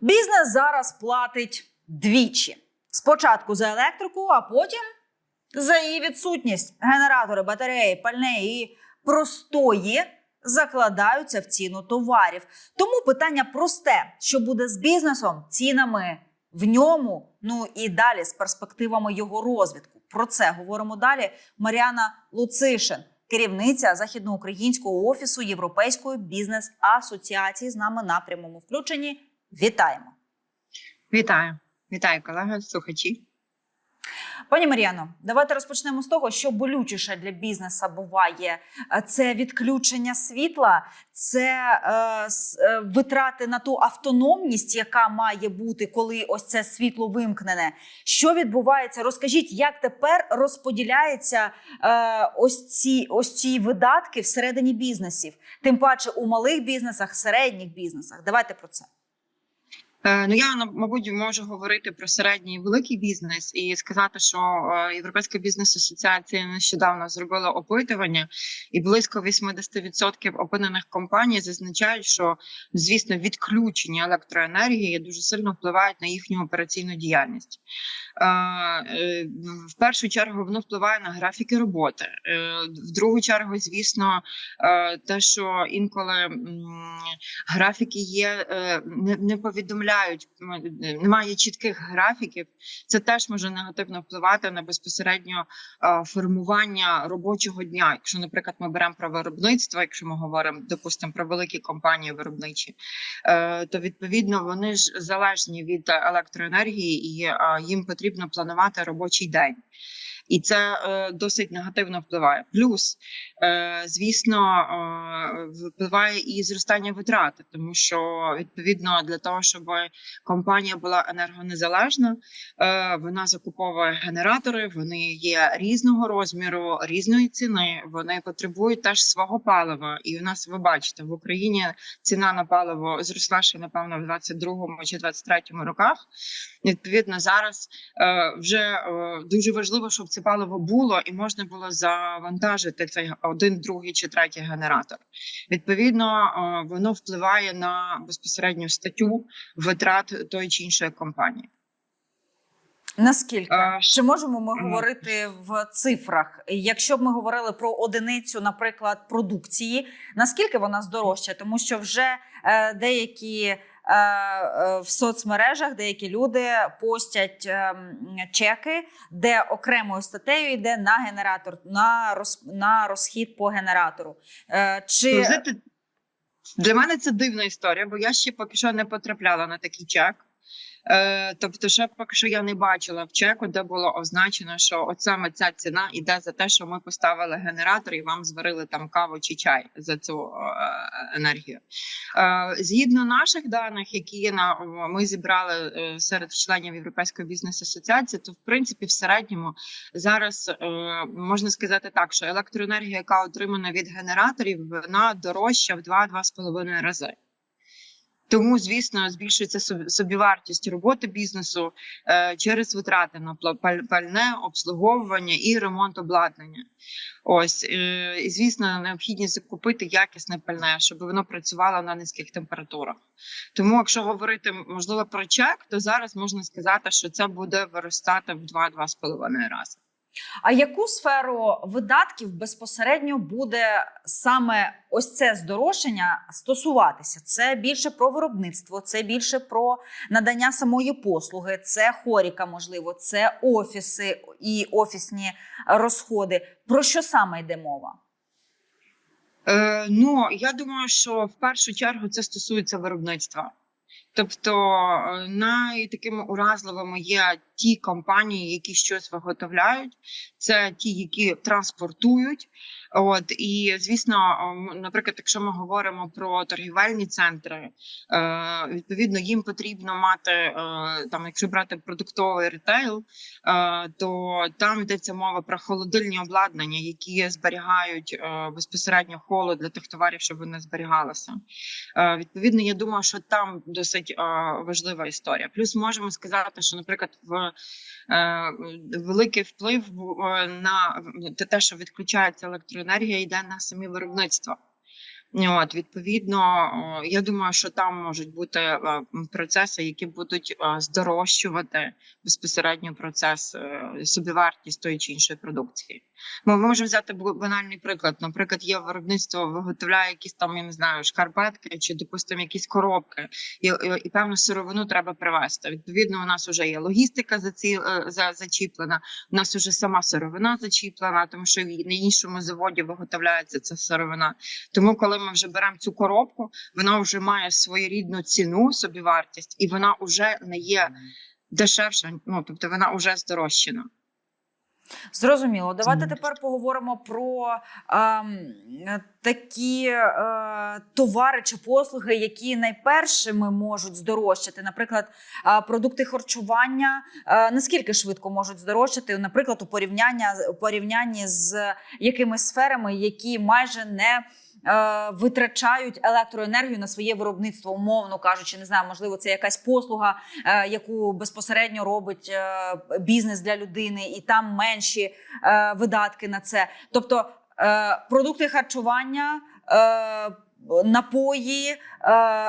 Бізнес зараз платить двічі: спочатку за електрику, а потім за її відсутність. Генератори, батареї, пальне і простої закладаються в ціну товарів. Тому питання просте: що буде з бізнесом, цінами в ньому, ну і далі з перспективами його розвитку. Про це говоримо далі. Маріана Луцишин, керівниця західноукраїнського офісу Європейської бізнес-асоціації, з нами на прямому включенні. Вітаємо, Вітаю, вітаю, колеги, слухачі. пані Мар'яно. Давайте розпочнемо з того, що болючіше для бізнесу буває. Це відключення світла, це е, е, витрати на ту автономність, яка має бути, коли ось це світло вимкнене. Що відбувається? Розкажіть, як тепер розподіляється е, ось ці ось ці видатки всередині бізнесів, тим паче у малих бізнесах, середніх бізнесах. Давайте про це. Е, Ну я мабуть можу говорити про середній і великий бізнес і сказати, що е, Європейська бізнес-асоціація нещодавно зробила опитування, і близько 80% опинених компаній зазначають, що звісно відключення електроенергії дуже сильно впливають на їхню операційну діяльність. Е, В першу чергу воно впливає на графіки роботи. В другу чергу, звісно, те, що інколи графіки є, не повідомляють, м, немає чітких графіків. Це теж може негативно впливати на безпосередньо е, формування робочого дня. Якщо, наприклад, ми беремо про виробництво, якщо ми говоримо, допустимо, про великі компанії виробничі, е, то відповідно вони ж залежні від електроенергії, і е, їм потрібно планувати робочий день. І це е, досить негативно впливає. Плюс, е, звісно, е, впливає і зростання витрати, тому що відповідно для того, щоб компанія була енергонезалежна, е, вона закуповує генератори, вони є різного розміру, різної ціни. Вони потребують теж свого палива. І у нас ви бачите, в Україні ціна на паливо зросла ще напевно в 22-му чи 23-му роках. Відповідно, зараз е, вже е, дуже важливо, щоб це паливо було і можна було завантажити цей один, другий чи третій генератор. Відповідно, е, воно впливає на безпосередню статтю витрат тої чи іншої компанії. Наскільки Е, чи можемо ми говорити в цифрах? Якщо б ми говорили про одиницю, наприклад, продукції, наскільки вона здорожча? Тому що вже е, деякі в соцмережах деякі люди постять е, чеки, де окремою статтею йде на генератор, на роз, на розхід по генератору. Е, чи для мене це дивна історія, бо я ще поки що не потрапляла на такий чек. Е, тобто, ще поки що я не бачила в чеку, де було означено, що от саме ця ціна йде за те, що ми поставили генератор і вам зварили там каву чи чай за цю е, енергію. Е, згідно наших даних, які ми зібрали серед членів Європейської бізнес асоціації, то в принципі в середньому зараз можна сказати так, що електроенергія, яка отримана від генераторів, вона дорожча в 2-2,5 рази. Тому, звісно, збільшується собі- собівартість роботи бізнесу е, через витрати на пальне, обслуговування і ремонт обладнання. Ось е, і звісно, необхідність закупити якісне пальне, щоб воно працювало на низьких температурах. Тому, якщо говорити можливо про чек, то зараз можна сказати, що це буде виростати в 2-2,5 рази. А яку сферу видатків безпосередньо буде саме ось це здорожчання стосуватися? Це більше про виробництво, це більше про надання самої послуги, це хоріка, можливо, це офіси і офісні розходи. Про що саме йде мова? Е, ну я думаю, що в першу чергу це стосується виробництва. Тобто е, найтакими уразливими є ті компанії, які щось виготовляють, це ті, які транспортують. От і звісно, наприклад, якщо ми говоримо про торгівельні центри, е, відповідно їм потрібно мати е, там, якщо брати продуктовий ретейл, е, то там йдеться мова про холодильні обладнання, які зберігають безпосередньо холод для тих товарів, щоб вони зберігалися. Відповідно, я думаю, що там досить важлива історія. Плюс можемо сказати, що, наприклад, в великий вплив на те, що відключається електроенергія, йде на самі виробництва. От, відповідно, я думаю, що там можуть бути е, процеси, які будуть е, здорожчувати безпосередньо процес е, собівартість тої чи іншої продукції. Ми можемо взяти банальний приклад. Наприклад, є виробництво, виготовляє якісь там, я не знаю, шкарпетки чи, допустимо, якісь коробки, і, і, певну сировину треба привезти. Відповідно, у нас вже є логістика за ці за зачіплена. У нас вже сама сировина зачіплена, тому що на іншому заводі виготовляється ця сировина. Тому, коли ми вже беремо цю коробку, вона вже має своєрідну ціну, собівартість, і вона вже не є дешевша. Ну тобто вона вже здорожчана. Зрозуміло. Давайте тепер поговоримо про ем, такі е, товари чи послуги, які найпершими можуть здорожчати. Наприклад, е, продукти харчування е, наскільки швидко можуть здорожчати, наприклад, у порівняння у порівнянні з якимись сферами, які майже не е, Витрачають електроенергію на своє виробництво, умовно кажучи, не знаю, можливо, це якась послуга, е, яку безпосередньо робить е, бізнес для людини, і там менші е, видатки на це. Тобто е, продукти харчування, е, напої, е,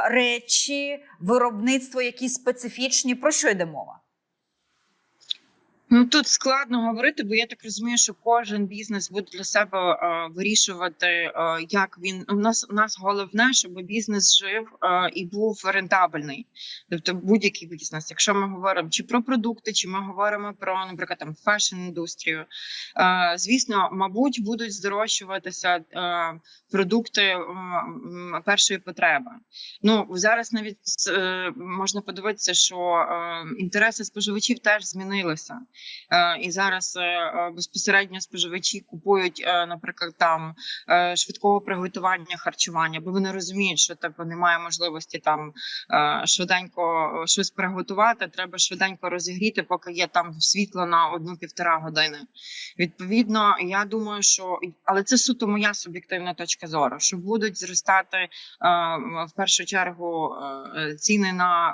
речі, виробництво, якісь специфічні. Про що йде мова? Ну тут складно говорити, бо я так розумію, що кожен бізнес буде для себе е, вирішувати, е, як він у нас у нас головне, щоб бізнес жив е, і був рентабельний. Тобто будь-який бізнес, якщо ми говоримо чи про продукти, чи ми говоримо про, наприклад, там фешн індустрію. Е, звісно, мабуть, будуть здорожчуватися е, продукти е, першої потреби. Ну зараз навіть е, можна подивитися, що е, інтереси споживачів теж змінилися. Е, І зараз е, е, безпосередньо споживачі купують, наприклад, там швидкого приготування харчування, бо вони розуміють, що типу немає можливості там швиденько щось приготувати. Треба швиденько розігріти, поки є там світло на одну-півтора години. Відповідно, я думаю, що але це суто моя суб'єктивна точка зору, що будуть зростати в першу чергу ціни на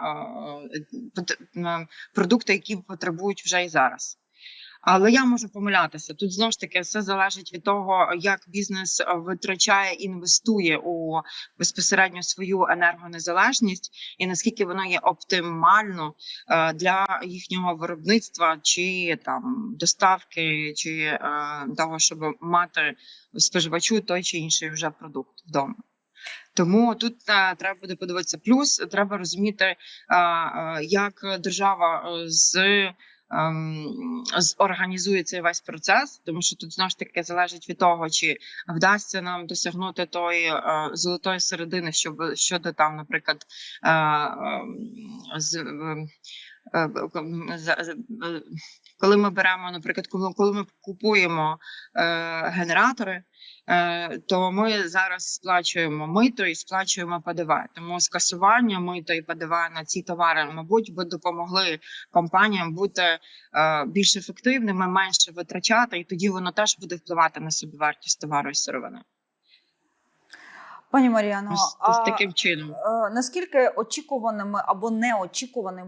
продукти, які потребують вже і зараз. Але я можу помилятися. Тут знову ж таки все залежить від того, як бізнес е, витрачає, інвестує у безпосередньо свою енергонезалежність, і наскільки воно є оптимально е, для їхнього виробництва, чи там доставки, чи е, того, щоб мати споживачу той чи інший вже продукт вдома. Тому тут е, треба буде подивитися. Плюс треба розуміти, е, е, як держава з ем, з- організує цей весь процес, тому що тут знову ж таки залежить від того, чи вдасться нам досягнути тої е, золотої середини, щоб щодо там, наприклад, е, ем, з, е, е, коли ми беремо, наприклад, коли, ми купуємо генератори. Е, То ми зараз сплачуємо мито і сплачуємо ПДВ. Тому скасування мито і ПДВ на ці товари, мабуть, би допомогли компаніям бути е, більш ефективними, менше витрачати, і тоді воно теж буде впливати на собівартість товару і сировини. Пані Маріано, Ось, ось таким чином. е, наскільки очікуваними або неочікуваними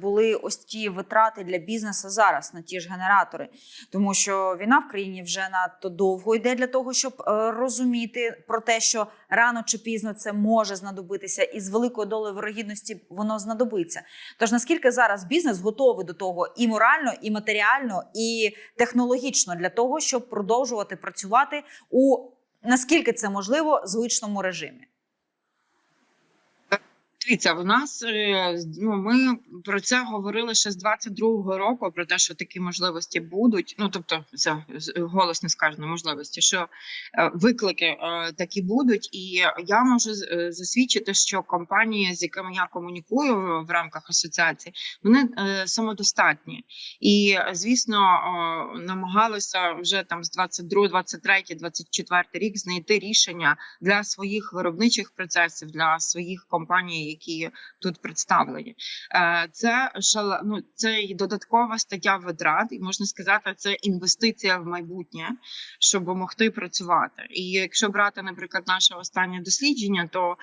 були ось ті витрати для бізнесу зараз на ті ж генератори? Тому що війна в країні вже надто довго йде для того, щоб е, розуміти про те, що рано чи пізно це може знадобитися, і з великою долею вирогідності воно знадобиться. Тож наскільки зараз бізнес готовий до того і морально, і матеріально, і технологічно для того, щоб продовжувати працювати у наскільки це можливо звичному режимі? Дивіться, в нас е, ну ми про це говорили ще з 22-го року. Про те, що такі можливості будуть. Ну тобто, це голосно сказано можливості, що е, виклики е, такі будуть, і я можу засвідчити, що компанії, з якими я комунікую в рамках асоціації, вони самодостатні і, звісно, намагалися вже там з 22, 23, 24 рік знайти рішення для своїх виробничих процесів, для своїх компаній, які тут представлені. Е, Це шале... ну, це і додаткова стаття витрат, і можна сказати, це інвестиція в майбутнє, щоб могти працювати. І якщо брати, наприклад, наше останнє дослідження, то е,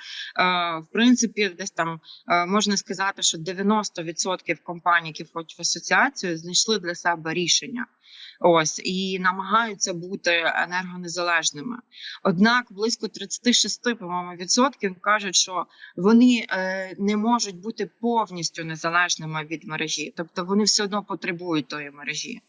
в принципі десь там е, можна сказати, що 90% компаній, які входять в асоціацію, знайшли для себе рішення. Ось і намагаються бути енергонезалежними. Однак близько 36, по-моєму, відсотків кажуть, що вони е, не можуть бути повністю незалежними від мережі, тобто вони все одно потребують тої мережі.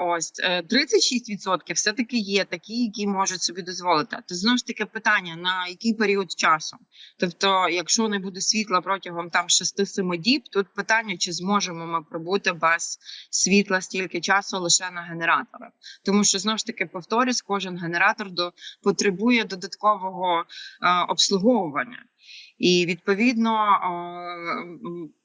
Ось е, 36% все таки є такі, які можуть собі дозволити. То знову ж таки питання на який період часу. Тобто, якщо не буде світла протягом там 6-7 діб, тут питання, чи зможемо ми пробути без світла стільки часу лише на генераторах. Тому що знову ж таки повторюсь, кожен генератор до потребує додаткового е, обслуговування, і відповідно.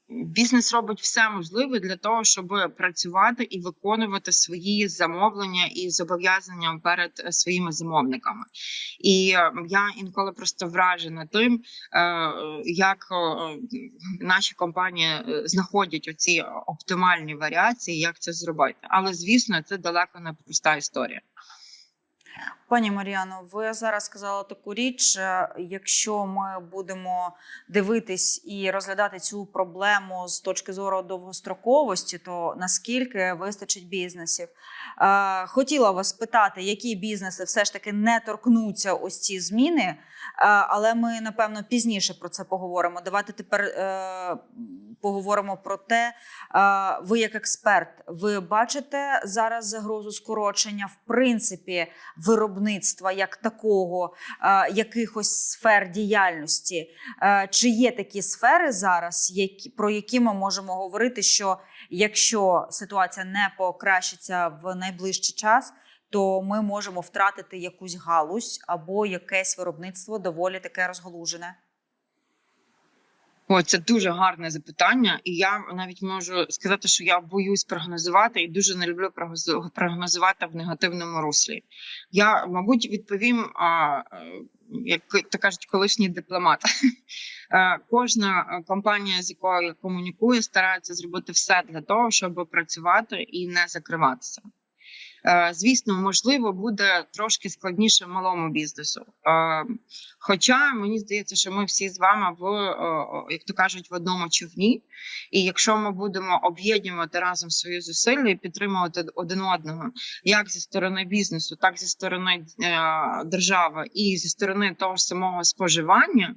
Бізнес робить все можливе для того, щоб працювати і виконувати свої замовлення і зобов'язання перед е, своїми замовниками. І е, я інколи просто вражена тим, е, як наші компанії знаходять оці оптимальні варіації, як це зробити. Але звісно, це далеко не проста історія. Пані Мар'яно, ви зараз сказали таку річ. е, Якщо ми будемо дивитись і розглядати цю проблему з точки зору довгостроковості, то наскільки вистачить бізнесів? Е, Хотіла вас питати, які бізнеси все ж таки не торкнуться ось ці зміни, е, але ми напевно пізніше про це поговоримо. Давайте тепер поговоримо про те, ви як експерт, ви бачите зараз загрозу скорочення в принципі виробництва як такого, якихось сфер діяльності. Чи є такі сфери зараз, які, про які ми можемо говорити, що якщо ситуація не покращиться в найближчий час, то ми можемо втратити якусь галузь або якесь виробництво доволі таке розгалужене? О, це дуже гарне запитання, і я навіть можу сказати, що я боюсь прогнозувати і дуже не люблю прогнозувати в негативному руслі. Я, мабуть, відповім, е, як то кажуть, колишній дипломат. Е, Кожна компанія, з якою я комунікую, старається зробити все для того, щоб працювати і не закриватися. Е, Звісно, можливо, буде трошки складніше малому бізнесу. Е, Хоча мені здається, що ми всі з вами в як то кажуть, в одному човні. І якщо ми будемо об'єднувати разом свої зусилля і підтримувати один одного, як зі сторони бізнесу, так зі сторони е, держави, і зі сторони того ж самого споживання,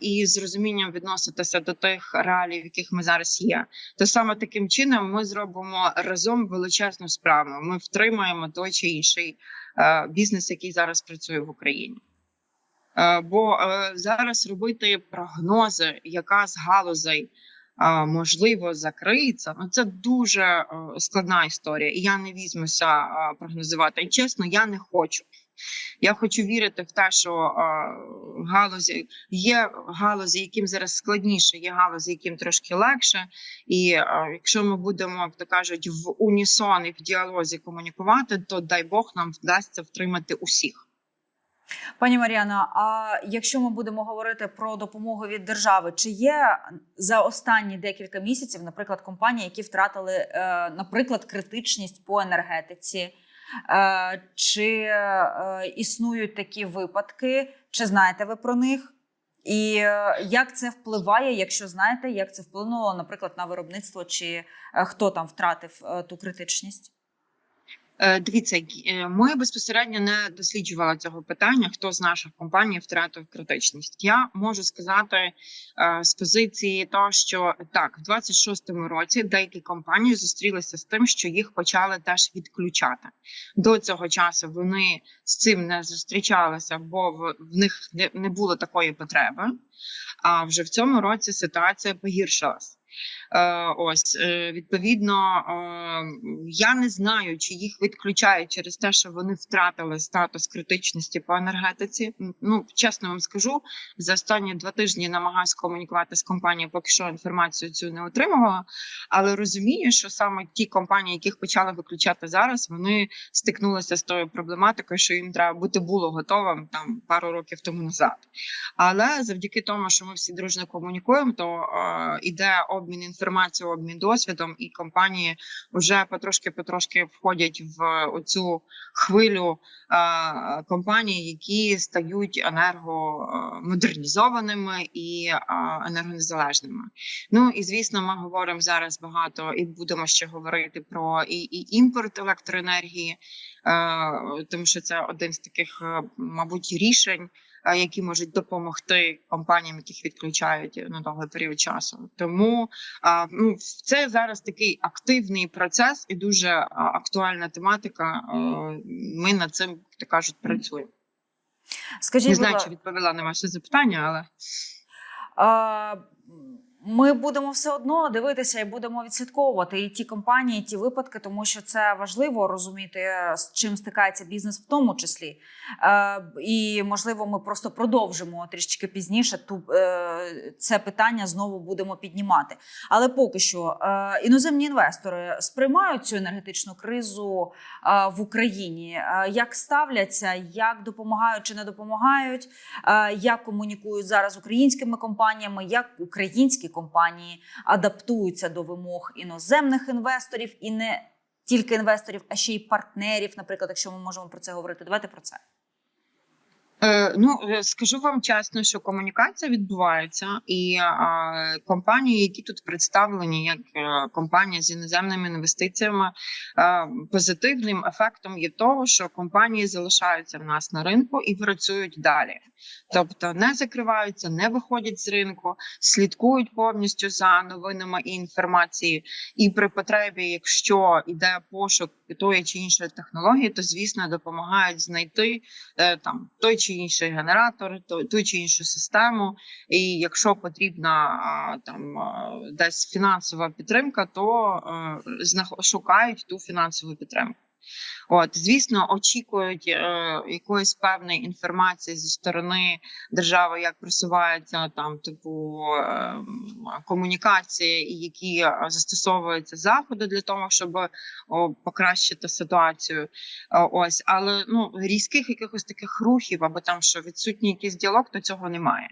і з розумінням відноситися до тих реалій, в яких ми зараз є, то саме таким чином ми зробимо разом величезну справу. Ми втримаємо той чи інший е, бізнес, який зараз працює в Україні. Е, Бо е, зараз робити прогнози, яка з галузей можливо закриється, ну це дуже складна історія, і я не візьмуся прогнозувати. І чесно, я не хочу. Я хочу вірити в те, що е, галузі є галузі, яким зараз складніше, є галузі, яким трошки легше. І е, якщо ми будемо, як то кажуть, в унісон і в діалозі комунікувати, то дай Бог нам вдасться втримати усіх. Пані Мар'яно, а якщо ми будемо говорити про допомогу від держави, чи є за останні декілька місяців, наприклад, компанії, які втратили, е, наприклад, критичність по енергетиці, чи е, існують такі випадки, чи знаєте ви про них? І е, як це впливає, якщо знаєте, як це вплинуло, наприклад, на виробництво, чи е, хто там втратив е, ту критичність? Е, Дивіться, е, ми безпосередньо не досліджували цього питання. Хто з наших компаній втратив критичність? Я можу сказати е, з позиції того, що так, в 26-му році деякі компанії зустрілися з тим, що їх почали теж відключати. До цього часу вони з цим не зустрічалися, бо в, них не, було такої потреби. А вже в цьому році ситуація погіршилась. Е, ось е, відповідно, е, я не знаю, чи їх відключають через те, що вони втратили статус критичності по енергетиці. Ну чесно вам скажу, за останні два тижні намагаюся комунікувати з компанією, поки що інформацію цю не отримувала. Але розумію, що саме ті компанії, яких почали виключати зараз, вони стикнулися з тою проблематикою, що їм треба бути було готовим там пару років тому назад. Але завдяки тому, що ми всі дружно комунікуємо, то е, іде обмін інформацією, обмін досвідом, і компанії вже потрошки-потрошки входять в оцю хвилю е, компаній, які стають енергомодернізованими і е, енергонезалежними. Ну і звісно, ми говоримо зараз багато і будемо ще говорити про і, і імпорт електроенергії, е, тому що це один з таких, мабуть, рішень, які можуть допомогти компаніям, яких відключають на довгий період часу. Тому е, ну, це зараз такий активний процес і дуже е, актуальна тематика. Е, Ми над цим так кажуть працюємо. Скажіть, Не знаю, чи відповіла на ваше запитання, але. А, Ми будемо все одно дивитися і будемо відслідковувати і ті компанії, і ті випадки, тому що це важливо розуміти, з чим стикається бізнес, в тому числі. Е, І можливо, ми просто продовжимо трішечки пізніше. Ту е, це питання знову будемо піднімати. Але поки що е, іноземні інвестори сприймають цю енергетичну кризу е, в Україні. Е, Як ставляться, як допомагають чи не допомагають? Е, як комунікують зараз українськими компаніями, як українські компанії адаптуються до вимог іноземних інвесторів і не тільки інвесторів, а ще й партнерів. Наприклад, якщо ми можемо про це говорити, давайте про це. Е, ну е, скажу вам чесно, що комунікація відбувається, і е, компанії, які тут представлені, як е, компанія з іноземними інвестиціями, е, позитивним ефектом є того, що компанії залишаються в нас на ринку і працюють далі, тобто не закриваються, не виходять з ринку, слідкують повністю за новинами і інформацією. І при потребі, якщо йде пошук тої чи іншої технології, то звісно допомагають знайти е, там той чи інший генератор, то ту чи іншу систему. І якщо потрібна там десь фінансова підтримка, то е, шукають ту фінансову підтримку. От, звісно, очікують е, якоїсь певної інформації зі сторони держави, як просувається там, типу е, комунікації, і які е, застосовуються заходи для того, щоб о, покращити ситуацію. Е, Ось, але ну різких якихось таких рухів, або там що відсутній якийсь діалог, то цього немає.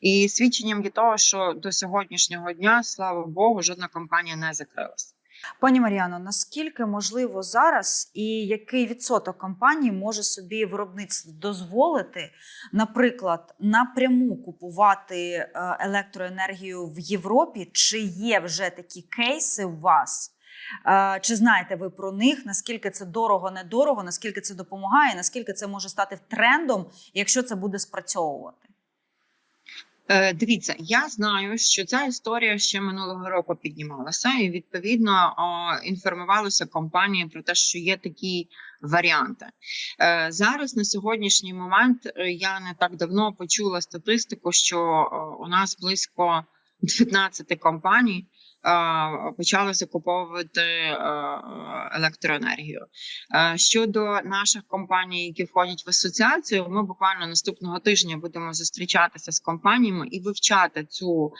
І свідченням є того, що до сьогоднішнього дня, слава Богу, жодна компанія не закрилася. Пані Мар'яно, наскільки можливо зараз і який відсоток компаній може собі виробництво дозволити, наприклад, напряму купувати е, електроенергію в Європі? Чи є вже такі кейси у вас? Е, Чи знаєте ви про них? Наскільки це дорого, недорого, наскільки це допомагає, наскільки це може стати трендом, якщо це буде спрацьовувати? Е, Дивіться, я знаю, що ця історія ще минулого року піднімалася, і відповідно інформувалися компанії про те, що є такі варіанти. Е, Зараз на сьогоднішній момент е, я не так давно почула статистику, що у нас близько 19 компаній. Почали закуповувати е, електроенергію. Е, Щодо наших компаній, які входять в асоціацію, ми буквально наступного тижня будемо зустрічатися з компаніями і вивчати цю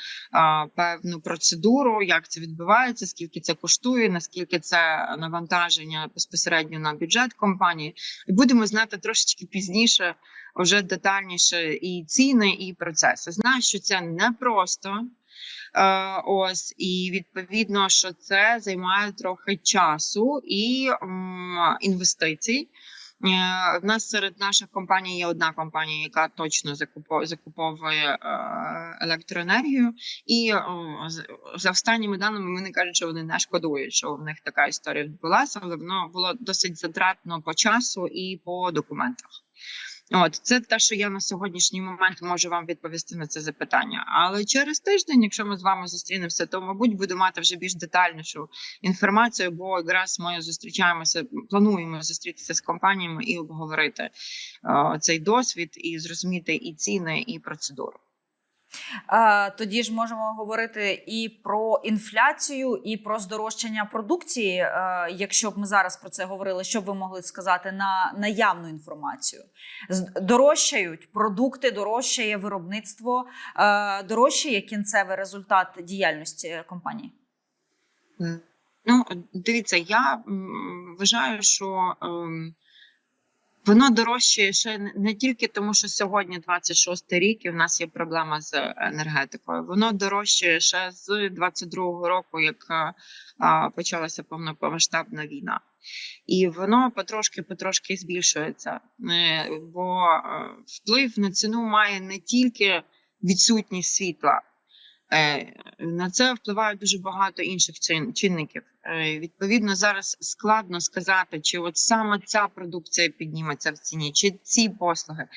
певну процедуру, як це відбувається, скільки це коштує, наскільки це навантаження безпосередньо на бюджет компанії, і будемо знати трошечки пізніше, вже детальніше і ціни, і процеси. Знаю, що це непросто. Е, ось і відповідно, що це займає трохи часу і інвестицій. Е, В нас серед наших компаній є одна компанія, яка точно закупо- закуповує е, електроенергію, і за останніми даними вони кажуть, що вони не шкодують, що в них така історія відбулася, але воно було досить затратно по часу і по документах. От це те, що я на сьогоднішній момент можу вам відповісти на це запитання. Але через тиждень, якщо ми з вами зустрінемося, то мабуть буду мати вже більш детальнішу інформацію, бо якраз ми зустрічаємося, плануємо зустрітися з компаніями і обговорити о, цей досвід, і зрозуміти і ціни, і процедуру. Тоді ж можемо говорити і про інфляцію, і про здорожчання продукції. Якщо б ми зараз про це говорили, що б ви могли сказати на наявну інформацію? Дорожчають продукти, дорожчає виробництво, дорожчає кінцевий результат діяльності компанії. Ну, дивіться, я вважаю, що ем, Воно дорожчає ще не- тільки тому, що сьогодні 26 рік, і в нас є проблема з енергетикою. Воно дорожчає ще з 22-го року, як е, а, почалася повномасштабна війна. І воно потрошки потрошки збільшується. Е, Бо е, вплив на ціну має не тільки відсутність світла. Е, На це впливає дуже багато інших чинників. Е, Відповідно, зараз складно сказати, чи от саме ця продукція підніметься в ціні, чи ці послуги.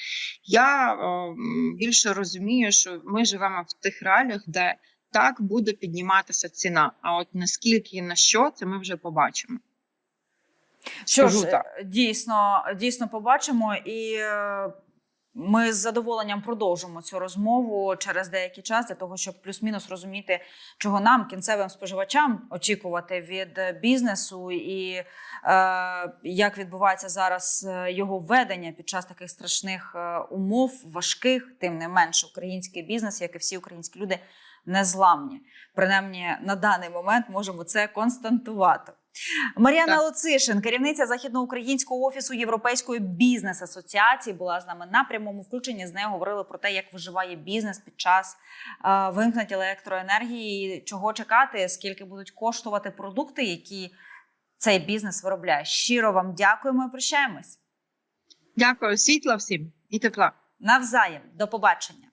Я більше розумію, що ми живемо в тих реаліях, де так буде підніматися ціна. А от наскільки і на що, це ми вже побачимо. Що Скажу ж, так. дійсно, дійсно побачимо, і е, ми з задоволенням продовжимо цю розмову через деякий час для того, щоб плюс-мінус розуміти, чого нам, кінцевим споживачам, очікувати від бізнесу, і е, як відбувається зараз е, його введення під час таких страшних е, умов, важких, тим не менш, український бізнес, як і всі українські люди, незламні. Принаймні на даний момент можемо це констатувати. Мар'яна. Луцишин, керівниця західноукраїнського офісу Європейської бізнес асоціації, була з нами на прямому включенні. З нею говорили про те, як виживає бізнес під час е, вимкнення електроенергії, чого чекати, скільки будуть коштувати продукти, які цей бізнес виробляє. Щиро вам дякуємо і прощаємось. Дякую, світла всім і тепла. Навзаєм, до побачення.